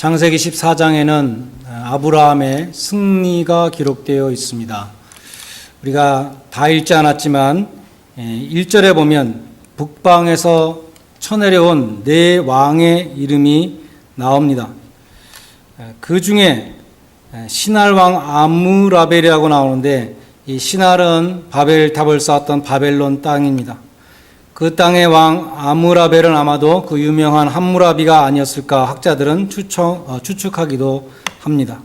창세기 14장에는 아브라함의 승리가 기록되어 있습니다. 우리가 다 읽지 않았지만 1절에 보면 북방에서 쳐내려온 네 왕의 이름이 나옵니다. 그 중에 신할 왕 아무라벨이라고 나오는데 이 신할은 바벨탑을 쌓았던 바벨론 땅입니다. 그 땅의 왕 아무라벨은 아마도 그 유명한 함무라비가 아니었을까 학자들은 추측, 어, 추측하기도 합니다.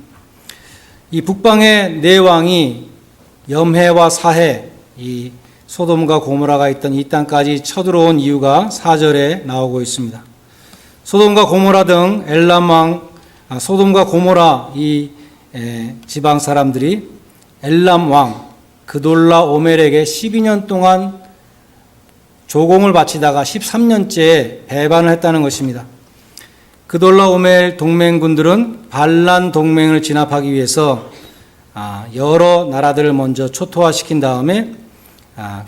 이 북방의 네 왕이 염해와 사해, 이 소돔과 고모라가 있던 이 땅까지 쳐들어온 이유가 4절에 나오고 있습니다. 소돔과 고모라 등 엘람 왕, 아, 소돔과 고모라 이 에, 지방 사람들이 엘람 왕 그돌라 오멜에게 12년 동안 조공을 바치다가 13년째 배반을 했다는 것입니다. 그돌라 오멜 동맹군들은 반란 동맹을 진압하기 위해서 아, 여러 나라들을 먼저 초토화시킨 다음에 아,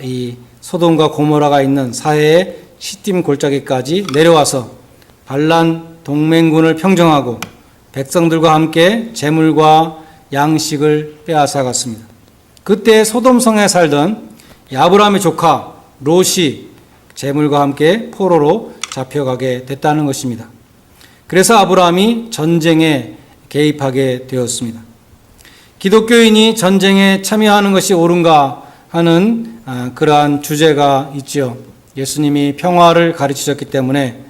이 소돔과 고모라가 있는 사해의 시딤 골짜기까지 내려와서 반란 동맹군을 평정하고 백성들과 함께 재물과 양식을 빼앗아갔습니다. 그때 소돔성에 살던 야브람의 조카 롯이 재물과 함께 포로로 잡혀가게 됐다는 것입니다. 그래서 아브라함이 전쟁에 개입하게 되었습니다. 기독교인이 전쟁에 참여하는 것이 옳은가 하는 아, 그러한 주제가 있지요. 예수님이 평화를 가르치셨기 때문에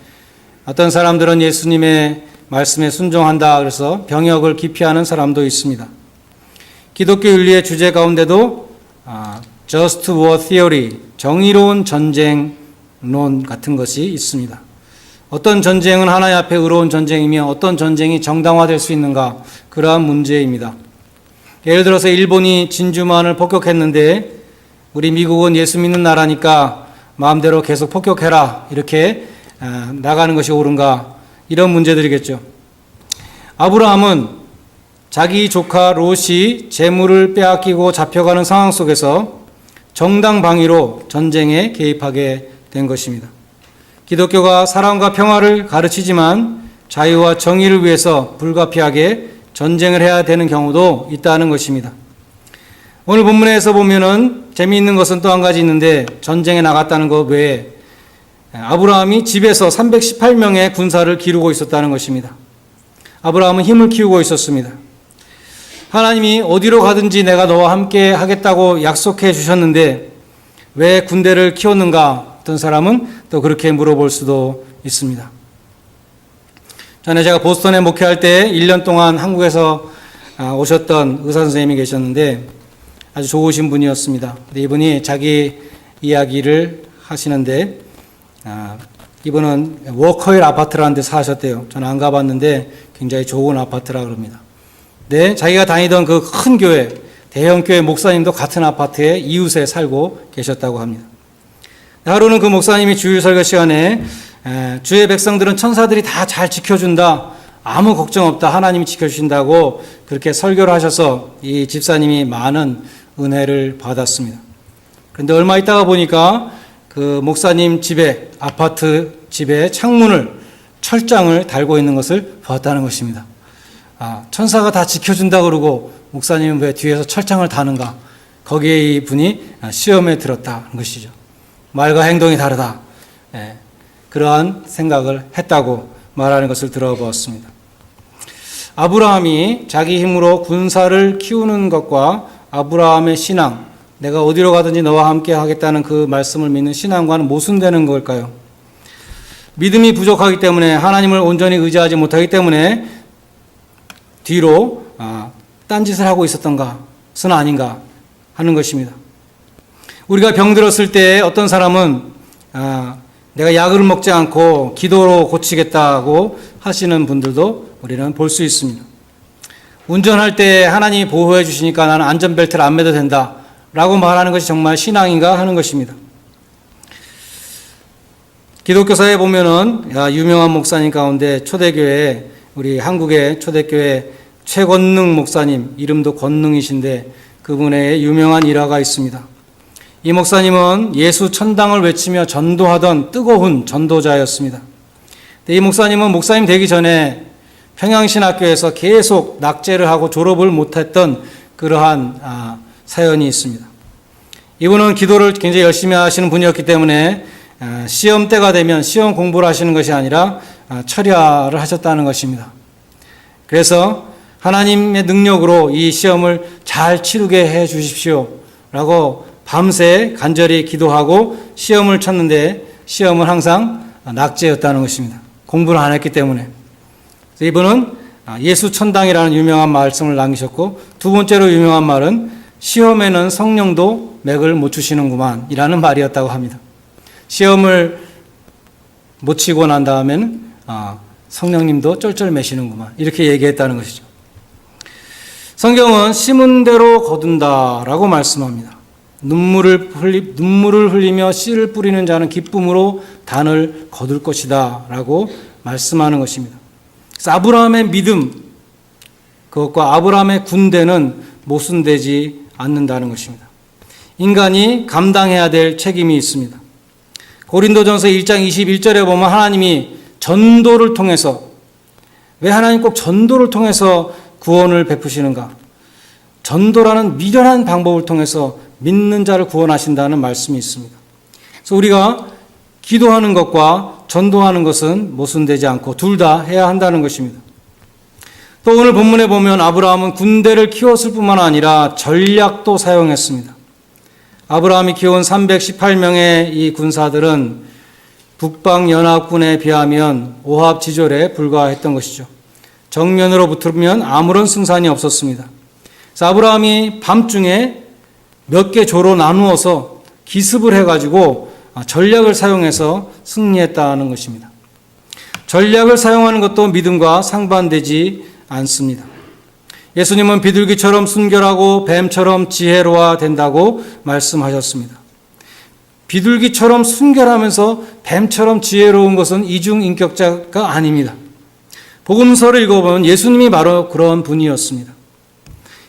어떤 사람들은 예수님의 말씀에 순종한다 그래서 병역을 기피하는 사람도 있습니다. 기독교 윤리의 주제 가운데도 아, Just War Theory, 정의로운 전쟁론 같은 것이 있습니다. 어떤 전쟁은 하나님 앞에 의로운 전쟁이며 어떤 전쟁이 정당화될 수 있는가 그러한 문제입니다. 예를 들어서 일본이 진주만을 폭격했는데 우리 미국은 예수 믿는 나라니까 마음대로 계속 폭격해라 이렇게 아, 나가는 것이 옳은가 이런 문제들이겠죠. 아브라함은 자기 조카 롯이 재물을 빼앗기고 잡혀가는 상황 속에서 정당 방위로 전쟁에 개입하게 된 것입니다. 기독교가 사랑과 평화를 가르치지만 자유와 정의를 위해서 불가피하게 전쟁을 해야 되는 경우도 있다는 것입니다. 오늘 본문에서 보면은 재미있는 것은 또 한 가지 있는데 전쟁에 나갔다는 것 외에 아브라함이 집에서 318명의 군사를 기르고 있었다는 것입니다. 아브라함은 힘을 키우고 있었습니다. 하나님이 어디로 가든지 내가 너와 함께 하겠다고 약속해 주셨는데 왜 군대를 키웠는가? 어떤 사람은 또 그렇게 물어볼 수도 있습니다. 전에 제가 보스턴에 목회할 때 1년 동안 한국에서 아, 오셨던 의사 선생님이 계셨는데 아주 좋으신 분이었습니다. 이분이 자기 이야기를 하시는데 아, 이분은 워커힐 아파트라는 데 사셨대요. 저는 안 가봤는데 굉장히 좋은 아파트라 그럽니다. 네, 자기가 다니던 그 큰 교회, 대형 교회 목사님도 같은 아파트에 이웃에 살고 계셨다고 합니다. 하루는 그 목사님이 주일 설교 시간에 주의 백성들은 천사들이 다 잘 지켜준다. 아무 걱정 없다. 하나님이 지켜주신다고 그렇게 설교를 하셔서 이 집사님이 많은 은혜를 받았습니다. 그런데 얼마 있다가 보니까 그 목사님 집에, 아파트 집에 창문을, 철장을 달고 있는 것을 보았다는 것입니다. 아, 천사가 다 지켜준다 그러고 목사님은 왜 뒤에서 철창을 다는가? 거기에 이 분이 시험에 들었다는 것이죠. 말과 행동이 다르다. 예, 그러한 생각을 했다고 말하는 것을 들어보았습니다. 아브라함이 자기 힘으로 군사를 키우는 것과 아브라함의 신앙, 내가 어디로 가든지 너와 함께 하겠다는 그 말씀을 믿는 신앙과는 모순되는 걸까요? 믿음이 부족하기 때문에 하나님을 온전히 의지하지 못하기 때문에 뒤로 아, 딴짓을 하고 있었던가는 아닌가 하는 것입니다. 우리가 병들었을 때 어떤 사람은 아, 내가 약을 먹지 않고 기도로 고치겠다고 하시는 분들도 우리는 볼 수 있습니다. 운전할 때 하나님이 보호해 주시니까 나는 안전벨트를 안 매도 된다. 라고 말하는 것이 정말 신앙인가 하는 것입니다. 기독교사에 보면은 유명한 목사님 가운데 초대교회 우리 한국의 초대교회 최건능 목사님 이름도 건능이신데 그분의 유명한 일화가 있습니다. 이 목사님은 예수 천당을 외치며 전도하던 뜨거운 전도자였습니다. 이 목사님은 목사님 되기 전에 평양신학교에서 계속 낙제를 하고 졸업을 못했던 그러한 아, 사연이 있습니다. 이분은 기도를 굉장히 열심히 하시는 분이었기 때문에 아, 시험 때가 되면 시험 공부를 하시는 것이 아니라 아, 철야를 하셨다는 것입니다. 그래서 하나님의 능력으로 이 시험을 잘 치르게 해 주십시오. 라고 밤새 간절히 기도하고 시험을 쳤는데 시험은 항상 낙제였다는 것입니다. 공부를 안 했기 때문에. 이분은 예수 천당이라는 유명한 말씀을 남기셨고 두 번째로 유명한 말은 시험에는 성령도 맥을 못 추시는구만 이라는 말이었다고 합니다. 시험을 못 치고 난 다음에는 아, 성령님도 쩔쩔매시는구만 이렇게 얘기했다는 것이죠. 성경은 심은 대로 거둔다라고 말씀합니다. 눈물을 흘리, 눈물을 흘리며 씨를 뿌리는 자는 기쁨으로 단을 거둘 것이다라고 말씀하는 것입니다. 아브라함의 믿음 그것과 아브라함의 군대는 모순되지 않는다는 것입니다. 인간이 감당해야 될 책임이 있습니다. 고린도전서 1장 21절에 보면 하나님이 전도를 통해서 왜 하나님 꼭 전도를 통해서 구원을 베푸시는가? 전도라는 미련한 방법을 통해서 믿는 자를 구원하신다는 말씀이 있습니다. 그래서 우리가 기도하는 것과 전도하는 것은 모순되지 않고 둘 다 해야 한다는 것입니다. 또 오늘 본문에 보면 아브라함은 군대를 키웠을 뿐만 아니라 전략도 사용했습니다. 아브라함이 키운 318명의 이 군사들은 북방 연합군에 비하면 오합지졸에 불과했던 것이죠. 정면으로 붙으면 아무런 승산이 없었습니다. 아브라함이 밤중에 몇 개 조로 나누어서 기습을 해가지고 전략을 사용해서 승리했다는 것입니다. 전략을 사용하는 것도 믿음과 상반되지 않습니다. 예수님은 비둘기처럼 순결하고 뱀처럼 지혜로워야 된다고 말씀하셨습니다. 비둘기처럼 순결하면서 뱀처럼 지혜로운 것은 이중인격자가 아닙니다. 복음서를 읽어보면 예수님이 바로 그런 분이었습니다.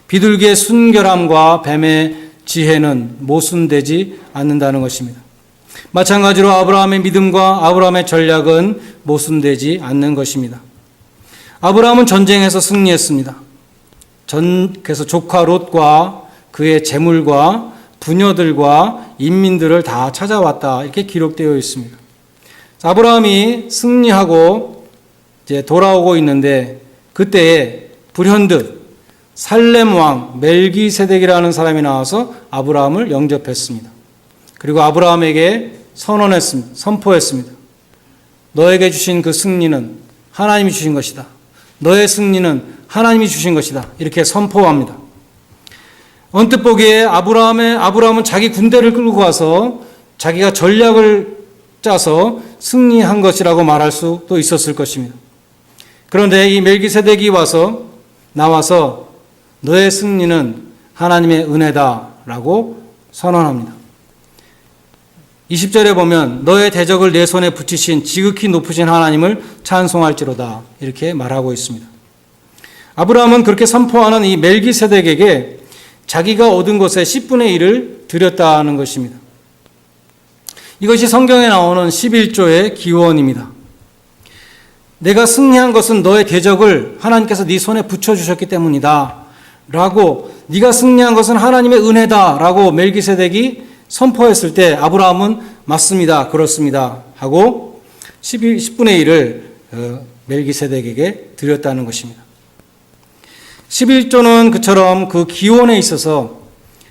비둘기의 순결함과 뱀의 지혜는 모순되지 않는다는 것입니다. 마찬가지로 아브라함의 믿음과 아브라함의 전략은 모순되지 않는 것입니다. 아브라함은 전쟁에서 승리했습니다. 전, 그래서 조카 롯과 그의 재물과 부녀들과 인민들을 다 찾아왔다. 이렇게 기록되어 있습니다. 아브라함이 승리하고 이제 돌아오고 있는데 그때에 불현듯 살렘 왕 멜기세덱이라는 사람이 나와서 아브라함을 영접했습니다. 그리고 아브라함에게 선언했습니다. 선포했습니다. 너에게 주신 그 승리는 하나님이 주신 것이다. 너의 승리는 하나님이 주신 것이다. 이렇게 선포합니다. 언뜻 보기에 아브라함의 아브라함은 자기 군대를 끌고 가서 자기가 전략을 짜서 승리한 것이라고 말할 수도 있었을 것입니다. 그런데 이 멜기세덱이 와서 나와서 너의 승리는 하나님의 은혜다라고 선언합니다. 20절에 보면 너의 대적을 내 손에 붙이신 지극히 높으신 하나님을 찬송할지로다 이렇게 말하고 있습니다. 아브라함은 그렇게 선포하는 이 멜기세덱에게 자기가 얻은 것의 10분의 1을 드렸다는 것입니다. 이것이 성경에 나오는 11조의 기원입니다. 내가 승리한 것은 너의 대적을 하나님께서 네 손에 붙여 주셨기 때문이다. 라고 네가 승리한 것은 하나님의 은혜다라고 멜기세덱이 선포했을 때 아브라함은 맞습니다. 그렇습니다. 하고 11, 10분의 1을 어, 멜기세덱에게 드렸다는 것입니다. 11조는 그처럼 그 기원에 있어서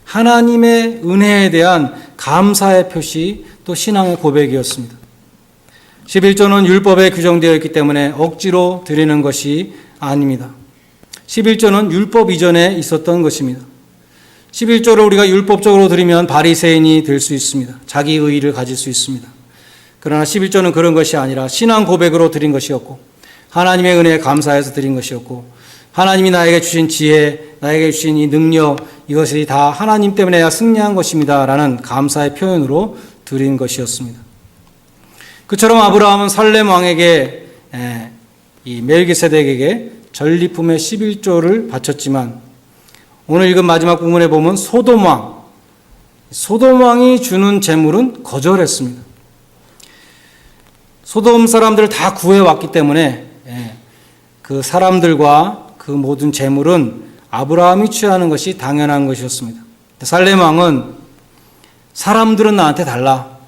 하나님의 은혜에 대한 감사의 표시 또 신앙의 고백이었습니다. 11조는 율법에 규정되어 있기 때문에 억지로 드리는 것이 아닙니다. 11조는 율법 이전에 있었던 것입니다. 11조를 우리가 율법적으로 드리면 바리새인이 될 수 있습니다. 자기 의의를 가질 수 있습니다. 그러나 11조는 그런 것이 아니라 신앙 고백으로 드린 것이었고 하나님의 은혜에 감사해서 드린 것이었고 하나님이 나에게 주신 지혜, 나에게 주신 이 능력 이것이 다 하나님 때문에 승리한 것입니다 라는 감사의 표현으로 드린 것이었습니다. 그처럼 아브라함은 살렘 왕에게 이 멜기세덱에게 전리품의 11조를 바쳤지만 오늘 읽은 마지막 부분에 보면 소돔 왕 소돔 왕이 주는 재물은 거절했습니다. 소돔 사람들을 다 구해 왔기 때문에 그 사람들과 그 모든 재물은 아브라함이 취하는 것이 당연한 것이었습니다. 살렘 왕은 사람들은 나한테 달라.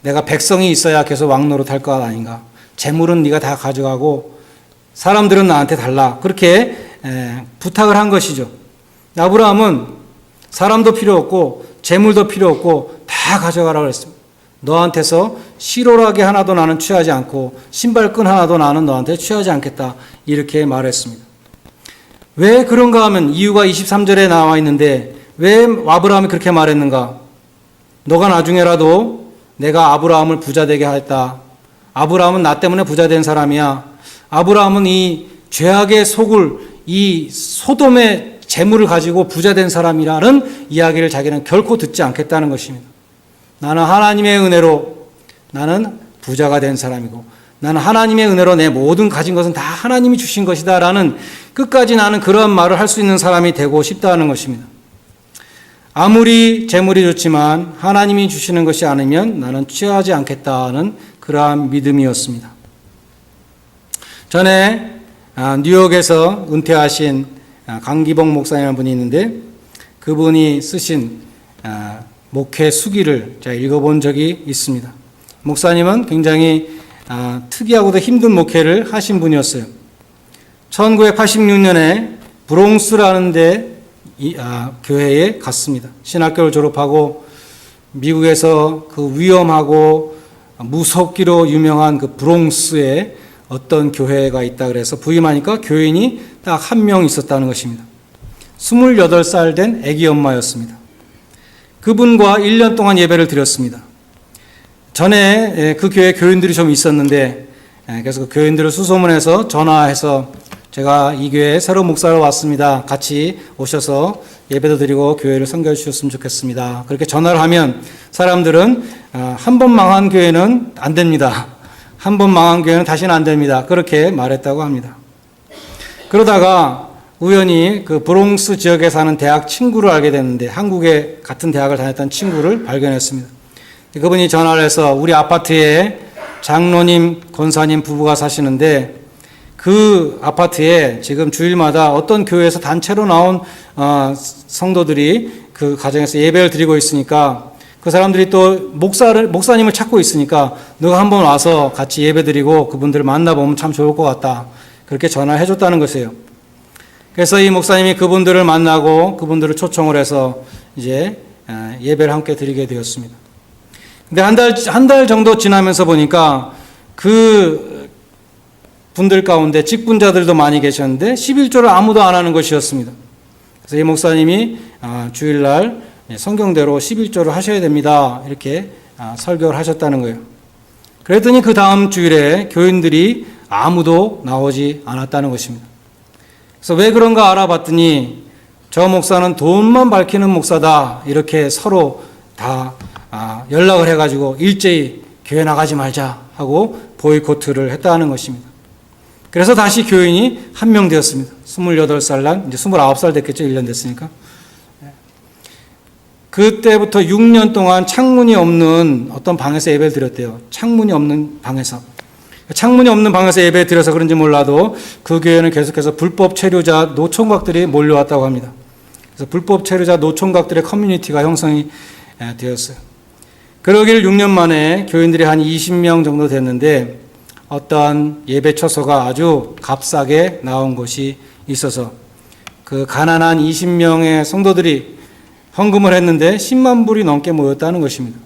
내가 백성이 있어야 계속 왕노릇 할것 아닌가. 재물은 네가 다 가져가고 사람들은 나한테 달라. 그렇게 에, 부탁을 한 것이죠. 아브라함은 사람도 필요 없고 재물도 필요 없고 다 가져가라 그랬습니다. 너한테서 시로라기 하나도 나는 취하지 않고 신발끈 하나도 나는 너한테 취하지 않겠다. 이렇게 말했습니다. 왜 그런가 하면 이유가 23절에 나와 있는데 왜 아브라함이 그렇게 말했는가? 너가 나중에라도 내가 아브라함을 부자 되게 하였다. 아브라함은 나 때문에 부자 된 사람이야. 아브라함은 이 죄악의 속을 이 소돔의 재물을 가지고 부자 된 사람이라는 이야기를 자기는 결코 듣지 않겠다는 것입니다. 나는 하나님의 은혜로 나는 부자가 된 사람이고 나는 하나님의 은혜로 내 모든 가진 것은 다 하나님이 주신 것이다 라는 끝까지 나는 그런 말을 할 수 있는 사람이 되고 싶다는 것입니다. 아무리 재물이 좋지만 하나님이 주시는 것이 아니면 나는 취하지 않겠다는 그러한 믿음이었습니다. 전에 아, 뉴욕에서 은퇴하신 아, 강기봉 목사님이라는 분이 있는데 그분이 쓰신 아, 목회 수기를 제가 읽어본 적이 있습니다. 목사님은 굉장히 특이하고도 힘든 목회를 하신 분이었어요. 1986년에 브롱스라는 데 이, 아, 교회에 갔습니다. 신학교를 졸업하고 미국에서 그 위험하고 무섭기로 유명한 그 브롱스에 어떤 교회가 있다 그래서 부임하니까 교인이 딱 한 명 있었다는 것입니다. 28살 된 아기 엄마였습니다. 그분과 1년 동안 예배를 드렸습니다. 전에 그 교회 교인들이 좀 있었는데 그래서 그 교인들을 수소문해서 전화해서 제가 이 교회에 새로 목사로 왔습니다. 같이 오셔서 예배도 드리고 교회를 섬겨 주셨으면 좋겠습니다. 그렇게 전화를 하면 사람들은 어, 한번 망한 교회는 안 됩니다. 한 번 망한 교회는 다시는 안 됩니다. 그렇게 말했다고 합니다. 그러다가 우연히 그 브롱스 지역에 사는 대학 친구를 알게 됐는데 한국에 같은 대학을 다녔던 친구를 발견했습니다. 그분이 전화를 해서 우리 아파트에 장로님, 권사님 부부가 사시는데 그 아파트에 지금 주일마다 어떤 교회에서 단체로 나온 어, 성도들이 그 가정에서 예배를 드리고 있으니까 그 사람들이 또 목사를 목사님을 찾고 있으니까 너가 한번 와서 같이 예배드리고 그분들을 만나보면 참 좋을 것 같다. 그렇게 전화해 줬다는 것이에요. 그래서 이 목사님이 그분들을 만나고 그분들을 초청을 해서 이제 예배를 함께 드리게 되었습니다. 근데 한 달, 한 달 정도 지나면서 보니까 그 분들 가운데 직분자들도 많이 계셨는데 11조를 아무도 안 하는 것이었습니다. 그래서 이 목사님이 아, 주일날 성경대로 11조를 하셔야 됩니다. 이렇게 아, 설교를 하셨다는 거예요. 그랬더니 그 다음 주일에 교인들이 아무도 나오지 않았다는 것입니다. 그래서 왜 그런가 알아봤더니 저 목사는 돈만 밝히는 목사다. 이렇게 서로 다 아, 연락을 해가지고 일제히 교회 나가지 말자 하고 보이코트를 했다는 것입니다. 그래서 다시 교인이 한 명 되었습니다. 28살 난, 이제 29살 됐겠죠. 1년 됐으니까. 그때부터 6년 동안 창문이 없는 어떤 방에서 예배를 드렸대요. 창문이 없는 방에서. 창문이 없는 방에서 예배 드려서 그런지 몰라도 그 교회는 계속해서 불법 체류자 노총각들이 몰려왔다고 합니다. 그래서 불법 체류자 노총각들의 커뮤니티가 형성이 되었어요. 그러길 6년 만에 교인들이 한 20명 정도 됐는데 어떠한 예배 처소가 아주 값싸게 나온 곳이 있어서 그 가난한 20명의 성도들이 헌금을 했는데 10만 불이 넘게 모였다는 것입니다.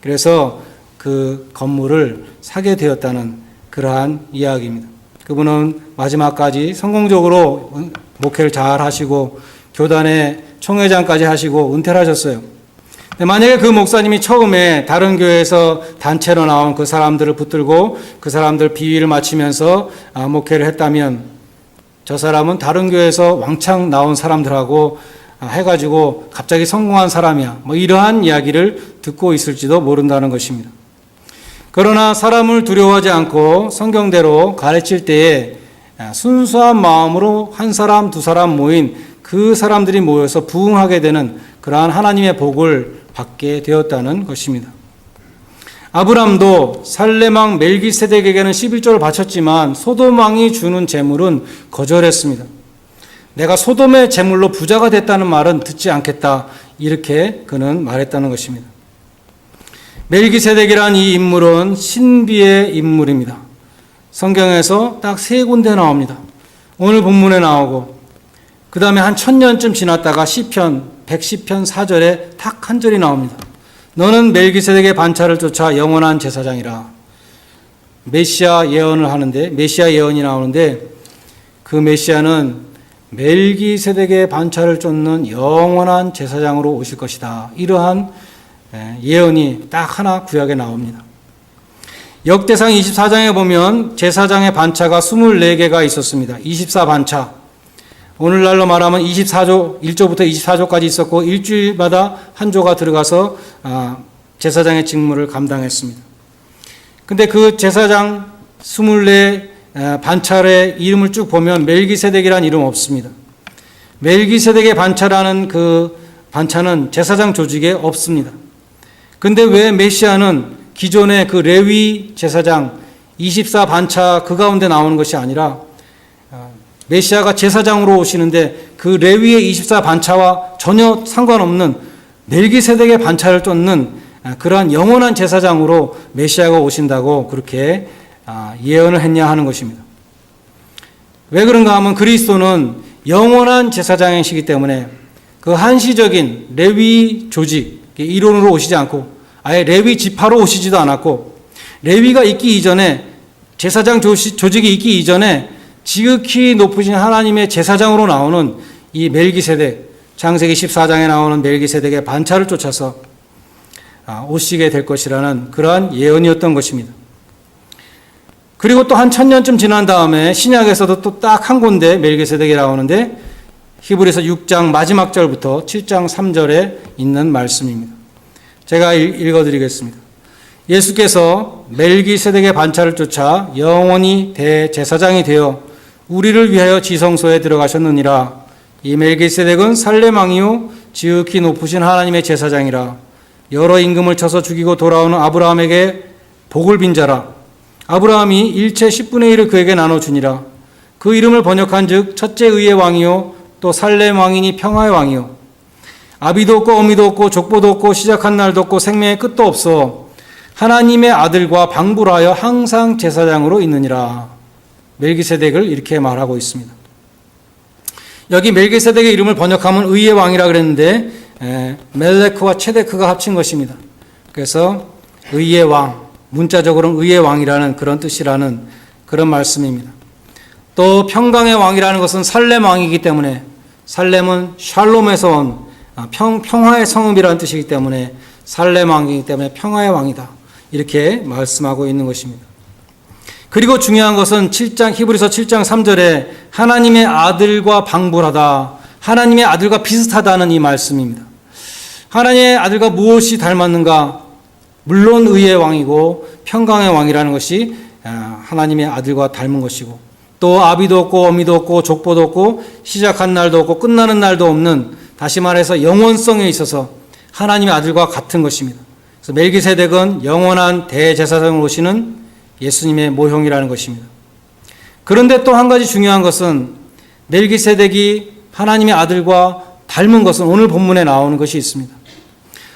그래서 그 건물을 사게 되었다는 그러한 이야기입니다. 그분은 마지막까지 성공적으로 목회를 잘 하시고 교단의 총회장까지 하시고 은퇴를 하셨어요. 만약에 그 목사님이 처음에 다른 교회에서 단체로 나온 그 사람들을 붙들고 그 사람들 비위를 맞추면서 아, 목회를 했다면 저 사람은 다른 교회에서 왕창 나온 사람들하고 아, 해가지고 갑자기 성공한 사람이야. 뭐 이러한 이야기를 듣고 있을지도 모른다는 것입니다. 그러나 사람을 두려워하지 않고 성경대로 가르칠 때에 순수한 마음으로 한 사람, 두 사람 모인 그 사람들이 모여서 부흥하게 되는 그러한 하나님의 복을 받게 되었다는 것입니다. 아브람도 살레망 멜기세덱에게는 11조를 바쳤지만 소돔 왕이 주는 재물은 거절했습니다. 내가 소돔의 재물로 부자가 됐다는 말은 듣지 않겠다. 이렇게 그는 말했다는 것입니다. 멜기세덱이란 이 인물은 신비의 인물입니다. 성경에서 딱 세 군데 나옵니다. 오늘 본문에 나오고 그 다음에 한 천년쯤 지났다가 시편 110편 4절에 딱 한 절이 나옵니다. 너는 멜기세덱의 반차를 쫓아 영원한 제사장이라. 메시아 예언을 하는데 메시아 예언이 나오는데 그 메시아는 멜기세덱의 반차를 쫓는 영원한 제사장으로 오실 것이다. 이러한 예, 예언이 딱 하나 구약에 나옵니다. 역대상 24장에 보면 제사장의 반차가 24개가 있었습니다. 24반차. 오늘날로 말하면 24조, 1조부터 24조까지 있었고 일주일마다 한 조가 들어가서 아, 제사장의 직무를 감당했습니다. 근데 그 제사장 24 아, 반차의 이름을 쭉 보면 멜기세덱이라는 이름 없습니다. 멜기세덱의 반차라는 그 반차는 제사장 조직에 없습니다. 근데 왜 메시아는 기존의 그 레위 제사장 24 반차 그 가운데 나오는 것이 아니라 아, 메시아가 제사장으로 오시는데 그 레위의 24 반차와 전혀 상관없는 멜기세덱의 반차를 쫓는 아, 그러한 영원한 제사장으로 메시아가 오신다고 그렇게 아, 예언을 했냐 하는 것입니다. 왜 그런가 하면 그리스도는 영원한 제사장이시기 때문에 그 한시적인 레위 조직 이론으로 오시지 않고 아예 레위 지파로 오시지도 않았고 레위가 있기 이전에 제사장 조직이 있기 이전에 지극히 높으신 하나님의 제사장으로 나오는 이 멜기세덱 창세기 14장에 나오는 멜기세덱의 반차를 쫓아서 아, 오시게 될 것이라는 그러한 예언이었던 것입니다. 그리고 또 한 천년쯤 지난 다음에 신약에서도 또 딱한 군데 멜기세덱이 나오는데 히브리서 6장 마지막 절부터 7장 3절에 있는 말씀입니다. 제가 읽어드리겠습니다. 예수께서 멜기세덱의 반차를 쫓아 영원히 대제사장이 되어 우리를 위하여 지성소에 들어가셨느니라. 이 멜기세덱은 살레망이요 지극히 높으신 하나님의 제사장이라. 여러 임금을 쳐서 죽이고 돌아오는 아브라함에게 복을 빈 자라. 아브라함이 일체 10분의 1을 그에게 나눠주니라. 그 이름을 번역한 즉 첫째 의의 왕이요 또 살렘 왕이니 평화의 왕이요 아비도 없고 어미도 없고 족보도 없고 시작한 날도 없고 생명의 끝도 없어 하나님의 아들과 방불하여 항상 제사장으로 있느니라. 멜기세덱을 이렇게 말하고 있습니다. 여기 멜기세덱의 이름을 번역하면 의의 왕이라 그랬는데 에, 멜레크와 체데크가 합친 것입니다. 그래서 의의 왕, 문자적으로는 의의 왕이라는 그런 뜻이라는 그런 말씀입니다. 또 평강의 왕이라는 것은 살렘 왕이기 때문에 살렘은 샬롬에서 온 평, 평화의 성읍이라는 뜻이기 때문에 살렘 왕이기 때문에 평화의 왕이다. 이렇게 말씀하고 있는 것입니다. 그리고 중요한 것은 7장 히브리서 7장 3절에 하나님의 아들과 방불하다. 하나님의 아들과 비슷하다는 이 말씀입니다. 하나님의 아들과 무엇이 닮았는가? 물론 의의 왕이고 평강의 왕이라는 것이 아, 하나님의 아들과 닮은 것이고 또 아비도 없고 어미도 없고 족보도 없고 시작한 날도 없고 끝나는 날도 없는 다시 말해서 영원성에 있어서 하나님의 아들과 같은 것입니다. 그래서 멜기세덱은 영원한 대제사장으로 오시는 예수님의 모형이라는 것입니다. 그런데 또 한 가지 중요한 것은 멜기세덱이 하나님의 아들과 닮은 것은 오늘 본문에 나오는 것이 있습니다.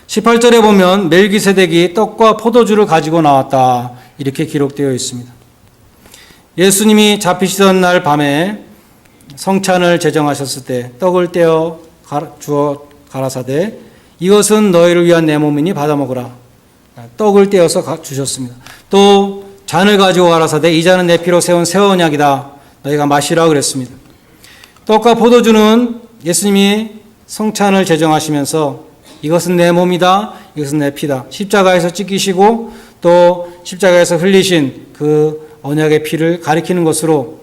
18절에 보면 멜기세덱이 떡과 포도주를 가지고 나왔다. 이렇게 기록되어 있습니다. 예수님이 잡히시던 날 밤에 성찬을 제정하셨을 때 떡을 떼어 주어 가라사대 이것은 너희를 위한 내 몸이니 받아 먹으라. 떡을 떼어서 주셨습니다. 또 잔을 가지고 가라사대 이 잔은 내 피로 세운 새 언약이다. 너희가 마시라 그랬습니다. 떡과 포도주는 예수님이 성찬을 제정하시면서 이것은 내 몸이다. 이것은 내 피다. 십자가에서 찢기시고 또 십자가에서 흘리신 그 언약의 피를 가리키는 것으로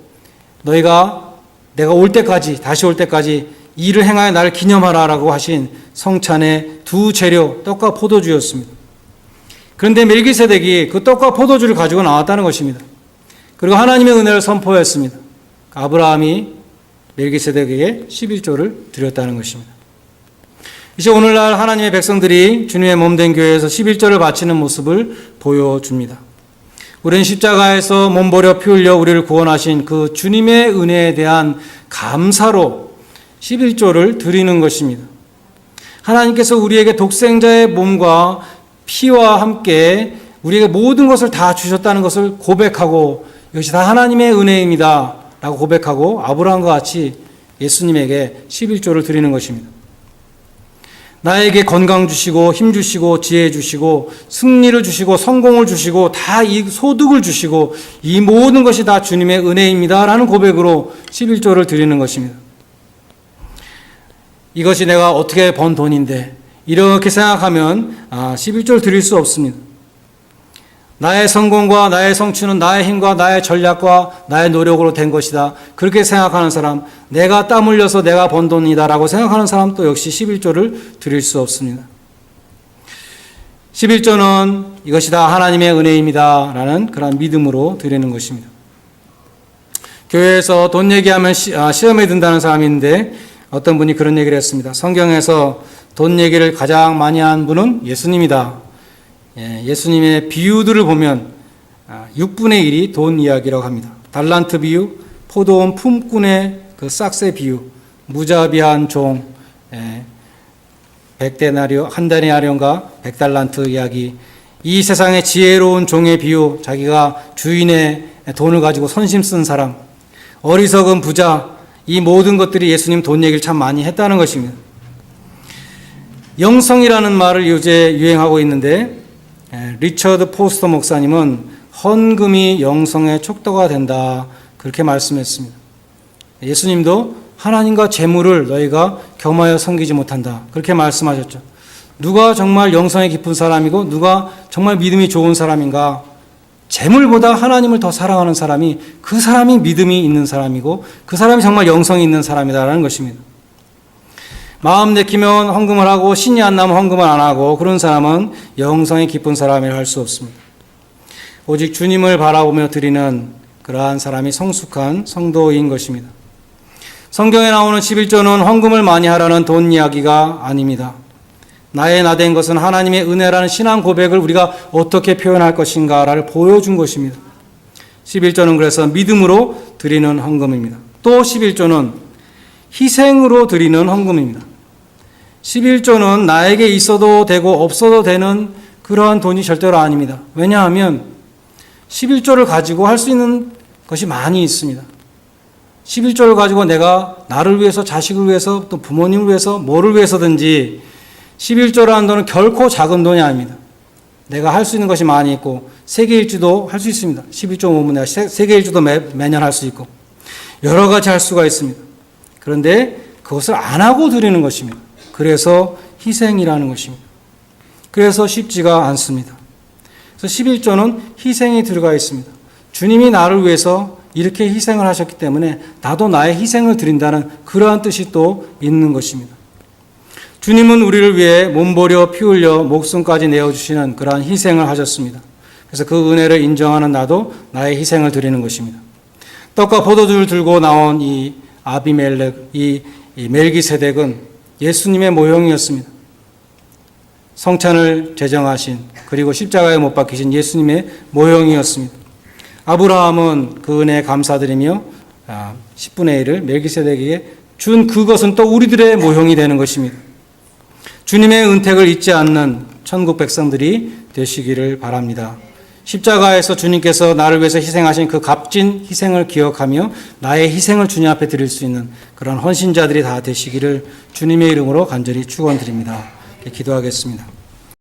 너희가 내가 올 때까지 다시 올 때까지 이를 행하여 나를 기념하라라고 하신 성찬의 두 재료 떡과 포도주였습니다. 그런데 멜기세덱이 그 떡과 포도주를 가지고 나왔다는 것입니다. 그리고 하나님의 은혜를 선포했습니다. 아브라함이 멜기세덱에게 11조를 드렸다는 것입니다. 이제 오늘날 하나님의 백성들이 주님의 몸 된 교회에서 11절을 바치는 모습을 보여줍니다. 우리는 십자가에서 몸버려 피 흘려 우리를 구원하신 그 주님의 은혜에 대한 감사로 11조를 드리는 것입니다. 하나님께서 우리에게 독생자의 몸과 피와 함께 우리에게 모든 것을 다 주셨다는 것을 고백하고 이것이 다 하나님의 은혜입니다. 라고 고백하고 아브라함과 같이 예수님에게 11조를 드리는 것입니다. 나에게 건강 주시고 힘 주시고 지혜 주시고 승리를 주시고 성공을 주시고 다 이 소득을 주시고 이 모든 것이 다 주님의 은혜입니다라는 고백으로 11조를 드리는 것입니다. 이것이 내가 어떻게 번 돈인데 이렇게 생각하면 아, 11조를 드릴 수 없습니다. 나의 성공과 나의 성취는 나의 힘과 나의 전략과 나의 노력으로 된 것이다. 그렇게 생각하는 사람, 내가 땀 흘려서 내가 번 돈이다라고 생각하는 사람도 역시 11조를 드릴 수 없습니다. 11조는 이것이 다 하나님의 은혜입니다. 라는 그런 믿음으로 드리는 것입니다. 교회에서 돈 얘기하면 시, 아, 시험에 든다는 사람이 있는데 어떤 분이 그런 얘기를 했습니다. 성경에서 돈 얘기를 가장 많이 한 분은 예수님이다. 예, 예수님의 비유들을 보면 6분의 1이 돈 이야기라고 합니다. 달란트 비유, 포도원 품꾼의 그 싹새 비유, 무자비한 종, 예, 백데나리오, 한 데나리온과 백달란트 이야기, 이 세상의 지혜로운 종의 비유, 자기가 주인의 돈을 가지고 선심 쓴 사람, 어리석은 부자, 이 모든 것들이 예수님 돈 얘기를 참 많이 했다는 것입니다. 영성이라는 말을 요새 유행하고 있는데 에, 리처드 포스터 목사님은 헌금이 영성의 촉도가 된다 그렇게 말씀했습니다. 예수님도 하나님과 재물을 너희가 겸하여 섬기지 못한다 그렇게 말씀하셨죠. 누가 정말 영성이 깊은 사람이고 누가 정말 믿음이 좋은 사람인가? 재물보다 하나님을 더 사랑하는 사람이 그 사람이 믿음이 있는 사람이고 그 사람이 정말 영성이 있는 사람이다라는 것입니다. 마음 내키면 헌금을 하고 신이 안 나면 헌금을 안 하고 그런 사람은 영성이 깊은 사람이라 할 수 없습니다. 오직 주님을 바라보며 드리는 그러한 사람이 성숙한 성도인 것입니다. 성경에 나오는 11조는 헌금을 많이 하라는 돈 이야기가 아닙니다. 나의 나된 것은 하나님의 은혜라는 신앙 고백을 우리가 어떻게 표현할 것인가를 보여준 것입니다. 11조는 그래서 믿음으로 드리는 헌금입니다. 또 11조는 희생으로 드리는 헌금입니다. 11조는 나에게 있어도 되고 없어도 되는 그러한 돈이 절대로 아닙니다. 왜냐하면 11조를 가지고 할 수 있는 것이 많이 있습니다. 11조를 가지고 내가 나를 위해서 자식을 위해서 또 부모님을 위해서 뭐를 위해서든지 11조라는 돈은 결코 작은 돈이 아닙니다. 내가 할 수 있는 것이 많이 있고 세계 일주도 할 수 있습니다. 11조 모으면 내가 세계 일주도 매, 매년 할 수 있고 여러 가지 할 수가 있습니다. 그런데 그것을 안 하고 드리는 것입니다. 그래서 희생이라는 것입니다. 그래서 쉽지가 않습니다. 그래서 11조는 희생이 들어가 있습니다. 주님이 나를 위해서 이렇게 희생을 하셨기 때문에 나도 나의 희생을 드린다는 그러한 뜻이 또 있는 것입니다. 주님은 우리를 위해 몸버려 피 흘려 목숨까지 내어주시는 그러한 희생을 하셨습니다. 그래서 그 은혜를 인정하는 나도 나의 희생을 드리는 것입니다. 떡과 포도주를 들고 나온 이 아비멜렉, 이, 이 멜기세덱은 예수님의 모형이었습니다. 성찬을 제정하신 그리고 십자가에 못 박히신 예수님의 모형이었습니다. 아브라함은 그 은혜에 감사드리며 10분의 1을 멜기세덱에게 준 그것은 또 우리들의 모형이 되는 것입니다. 주님의 은택을 잊지 않는 천국 백성들이 되시기를 바랍니다. 십자가에서 주님께서 나를 위해서 희생하신 그 값진 희생을 기억하며 나의 희생을 주님 앞에 드릴 수 있는 그런 헌신자들이 다 되시기를 주님의 이름으로 간절히 축원드립니다. 기도하겠습니다.